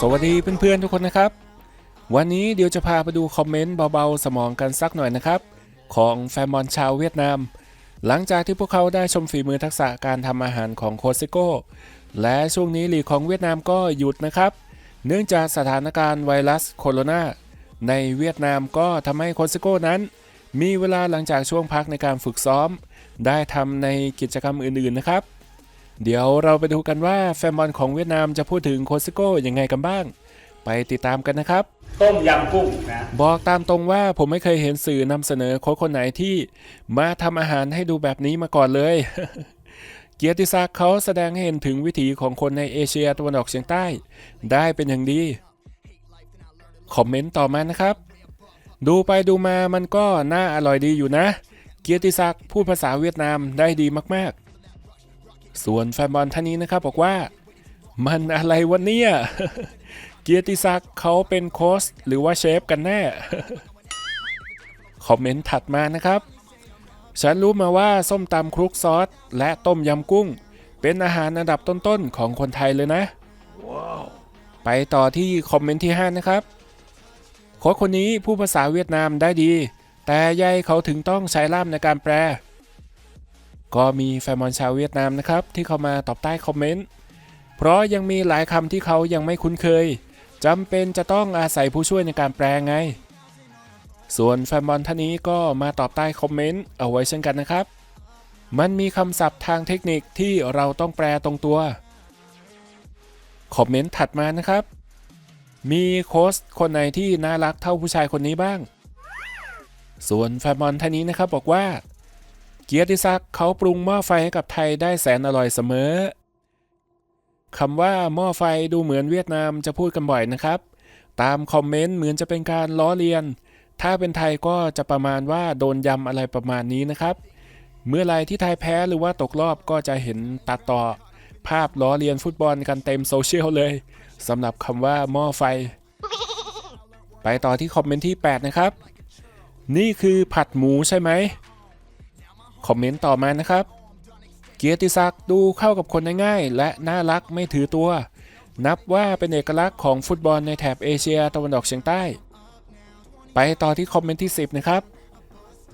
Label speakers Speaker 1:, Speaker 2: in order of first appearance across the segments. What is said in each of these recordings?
Speaker 1: สวัสดีเพื่อนๆทุกคนนะครับ วันนี้เดี๋ยวจะพาไปดูคอมเมนต์เบาๆ สมองกันสักหน่อยนะครับ ของแฟนบอลชาวเวียดนาม หลังจากที่พวกเขาได้ชมฝีมือทักษะการทำอาหารของโคซิโก้ และช่วงนี้ลีกของเวียดนามก็หยุดนะครับ เนื่องจากสถานการณ์ไวรัสโคโรนาในเวียดนามก็ทำให้โคซิโก้นั้น มีเวลาหลังจากช่วงพักในการฝึกซ้อม ได้ทำในกิจกรรมอื่นๆนะครับ เดี๋ยวเราไปดูกันว่าแฟนบอลของเวียดนามจะพูดถึงโคชซิโก้ยังไงกันบ้าง ไปติดตามกันนะครับ
Speaker 2: ต้มยำกุ้งนะ
Speaker 1: บอกตามตรงว่าผมไม่เคยเห็นสื่อนำเสนอโค้ชคนไหนที่มาทำอาหารให้ดูแบบนี้มาก่อนเลย เกียรติศักดิ์เขาแสดงให้เห็นถึงวิถีของคนในเอเชียตะวันออกเฉียงใต้ ได้เป็นอย่างดี คอมเมนต์ต่อมานะครับดูไปดูมามันก็น่าอร่อยดีอยู่นะเกียรติศักดิ์พูดภาษาเวียดนามได้ดีมากๆ ส่วนแฟนบอลท่านนี้นะครับบอกว่า มันอะไรวะเนี่ย เกียรติศักดิ์เขาเป็นโค้ชหรือว่าเชฟกันแน่ คอมเมนต์ถัดมานะครับ ฉันรู้มาว่าส้มตำคลุกซอส และต้มยำกุ้ง เป็นอาหารอันดับต้นๆของคนไทยเลยนะไปต่อที่คอมเมนต์ที่ 5 นะครับโค้ชคนนี้ผู้ภาษาเวียดนามได้ดี แต่ยายเขาถึงต้องใช้ล่ามในการแปล ก็มีแฟนบอลชาวเวียดนามนะครับที่เข้ามาตอบใต้คอมเมนต์ เพราะยังมีหลายคำที่เขายังไม่คุ้นเคยจำเป็นจะต้องอาศัยผู้ช่วยในการแปลไง ส่วนแฟนบอลท่านนี้ก็มาตอบใต้คอมเมนต์เอาไว้เช่นกันนะครับ มันมีคำศัพท์ทางเทคนิคที่เราต้องแปลตรงตัว คอมเมนต์ถัดมานะครับ มีโค้ชคนไหนที่น่ารักเท่าผู้ชายคนนี้บ้าง ส่วนแฟนบอลท่านนี้นะครับบอกว่า เกียรติศักดิ์เขาปรุงหม้อไฟให้กับไทยได้แสนอร่อยเสมอคำว่าหม้อไฟดูเหมือนเวียดนามจะพูดกันบ่อยนะครับ ตามคอมเมนต์เหมือนจะเป็นการล้อเลียน ถ้าเป็นไทยก็จะประมาณว่าโดนยำอะไรประมาณนี้นะครับ เมื่อไรที่ไทยแพ้หรือว่าตกรอบก็จะเห็นตัดต่อ ภาพล้อเลียนฟุตบอลกันเต็มโซเชียลเลยสำหรับคำว่าหม้อไฟ ไปต่อที่คอมเมนต์ที่ 8 นะครับ นี่คือผัดหมูใช่ไหม คอมเมนต์ต่อมานะครับ เกียรติศักดิ์ดูเข้ากับคนง่ายและน่ารักไม่ถือตัว นับว่าเป็นเอกลักษณ์ของฟุตบอลในแถบเอเชียตะวันออกเฉียงใต้ ไปต่อที่คอมเมนต์ที่ 10 นะครับ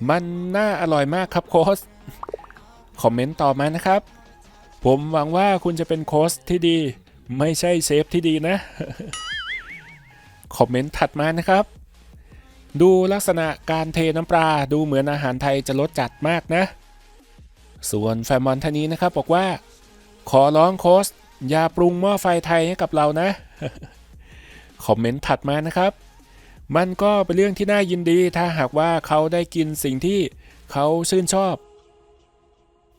Speaker 1: มันน่าอร่อยมากครับโค้ชคอมเมนต์ต่อมานะครับ ผมหวังว่าคุณจะเป็นโค้ชที่ดี ไม่ใช่เชฟที่ดีนะ คอมเมนต์ถัดมานะครับ ดูลักษณะการเทน้ำปลาดูเหมือนอาหารไทยจะรสจัดมากนะ ส่วนแฟนบอลท่านนี้นะครับบอกว่า ขอร้องโค้ชอย่าปรุงหม้อไฟไทยให้กับเรานะ คอมเมนต์ถัดมานะครับ มันก็เป็นเรื่องที่น่ายินดีถ้าหากว่าเขาได้กินสิ่งที่เขาชื่นชอบ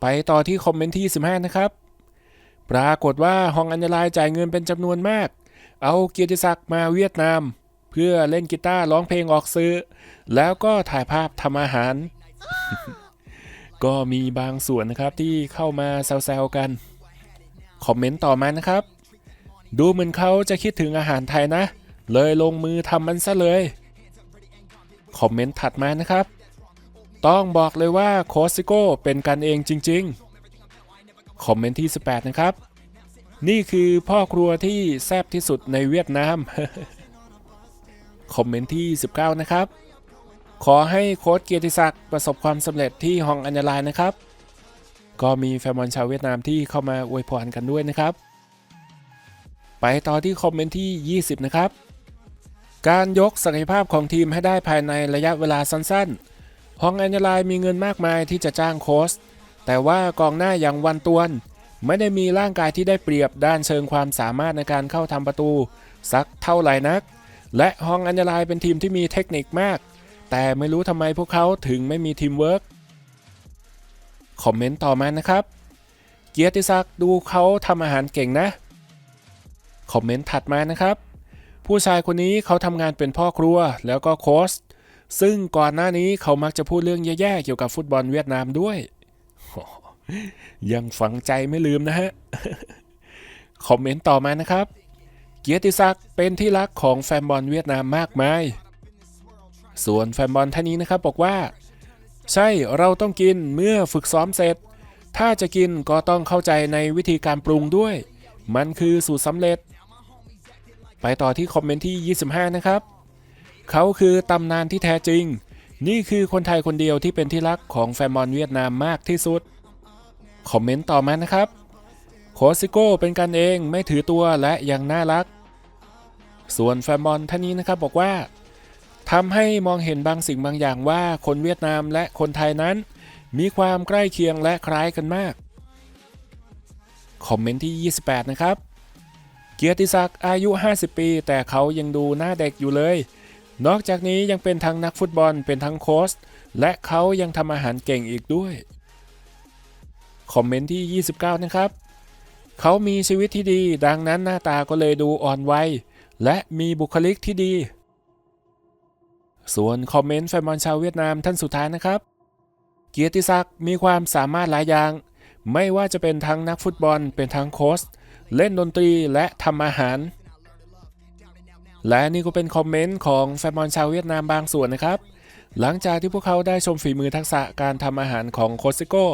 Speaker 1: ไปต่อที่คอมเมนต์ที่ 15 นะครับ ปรากฏว่าฮองอัญญาลายจ่ายเงินเป็นจำนวนมาก เอาเกียรติศักดิ์มาเวียดนาม พื่อเล่นกีตาร์ร้องเพลงออกซื้อ แล้วก็ถ่ายภาพทำอาหาร ก็มีบางส่วนนะครับที่เข้ามาแซวๆกัน คอมเมนต์ต่อมานะครับ ดูเหมือนเขาจะคิดถึงอาหารไทยนะ เลยลงมือทำมันซะเลย คอมเมนต์ถัดมานะครับ ต้องบอกเลยว่าโคชซิโก้เป็นกันเองจริงๆ คอมเมนต์ที่ 18 นะครับ นี่คือพ่อครัวที่แซ่บที่สุดในเวียดนาม คอมเมนต์ที่ 19 นะครับ ขอให้โค้ชเกียรติศักดิ์ประสบความสำเร็จที่ฮองอัญญาลายนะครับ ก็มีแฟนบอลชาวเวียดนามที่เข้ามาอวยพรกันด้วยนะครับ ไปต่อที่คอมเมนต์ที่ 20 นะครับ การยกศักยภาพของทีมให้ได้ภายในระยะเวลาสั้นๆฮองอัญญาลายมีเงินมากมายที่จะจ้างโค้ชแต่ว่ากองหน้าอย่างวันตวนไม่ได้มีร่างกายที่ได้เปรียบด้านเชิงความสามารถในการเข้าทำประตู สักเท่าไหร่นัก และฮองอัญญาลายเป็นทีมที่มีเทคนิคมาก แต่ไม่รู้ทำไมพวกเขาถึงไม่มีทีมเวิร์กคอมเมนต์ต่อมานะครับ เกียรติศักดิ์ดูเขาทำอาหารเก่งนะ คอมเมนต์ถัดมานะครับ ผู้ชายคนนี้เขาทำงานเป็นพ่อครัวแล้วก็โค้ชซึ่งก่อนหน้านี้เขามักจะพูดเรื่องแย่ๆเกี่ยวกับฟุตบอลเวียดนามด้วย ยังฝังใจไม่ลืมนะฮะ คอมเมนต์ต่อมานะครับ เกียรติศักดิ์เป็นที่รักของแฟนบอลเวียดนามมากมาย ส่วนแฟนบอลท่านนี้นะครับบอกว่า ใช่เราต้องกินเมื่อฝึกซ้อมเสร็จ ถ้าจะกินก็ต้องเข้าใจในวิธีการปรุงด้วย มันคือสูตรสำเร็จ ไปต่อที่คอมเมนต์ที่ 25 นะครับ เขาคือตำนานที่แท้จริง นี่คือคนไทยคนเดียวที่เป็นที่รักของแฟนบอลเวียดนามมากที่สุด คอมเมนต์ต่อมานะครับโคชซิโก้เป็นกันเองไม่ถือตัวและยังน่ารัก ส่วนแฟนบอลท่านนี้นะครับบอกว่าทำให้มองเห็นบางสิ่งบางอย่างว่าคนเวียดนามและคนไทยนั้น มีความใกล้เคียงและคล้ายกันมาก คอมเมนต์ที่ 28 นะครับ เกียรติศักดิ์อายุ 50 ปี แต่เขายังดูหน้าเด็กอยู่เลย นอกจากนี้ยังเป็นทั้งนักฟุตบอลเป็นทั้งโค้ชและเขายังทำอาหารเก่งอีกด้วย คอมเมนต์ที่ 29 นะครับ เขามีชีวิตที่ดี ดังนั้นหน้าตาก็เลยดูอ่อนวัย และมีบุคลิกที่ดี ส่วนคอมเมนต์แฟนบอลชาวเวียดนามท่านสุดท้ายนะครับ เกียรติศักดิ์มีความสามารถหลายอย่าง ไม่ว่าจะเป็นทั้งนักฟุตบอล เป็นทั้งโค้ชเล่นดนตรีและทำอาหาร และนี่ก็เป็นคอมเมนต์ของแฟนบอลชาวเวียดนามบางส่วนนะครับ หลังจากที่พวกเขาได้ชมฝีมือทักษะการทำอาหารของโคซิโก้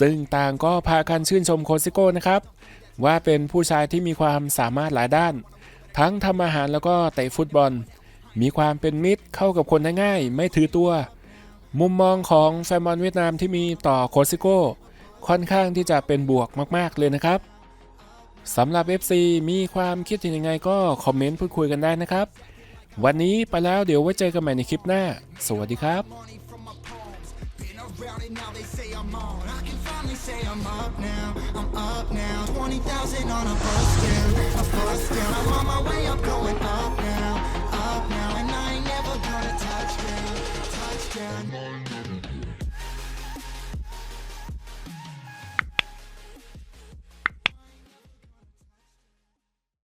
Speaker 1: ซึ่งต่างก็พากันชื่นชมโคซิโก้นะครับ ว่าเป็นผู้ชายที่มีความสามารถหลายด้าน ทั้งทำอาหารแล้วก็เตะฟุตบอล มีความเป็นมิตรเข้ากับคนได้ง่าย ไม่ถือตัว มุมมองของแฟนบอลเวียดนามที่มีต่อโคซิโก้ ค่อนข้างที่จะเป็นบวกมาก ๆ เลยนะครับสำหรับ FC มีความคิดเห็นยังไงก็คอมเมนต์พูดคุยกันได้นะครับ วันนี้ไปแล้วเดี๋ยวไว้เจอกันใหม่ในคลิปหน้า สวัสดีครับ
Speaker 3: say I'm up now. I'm up now. 20,000 on a bus down. A bus down. I'm on my way up, going up now.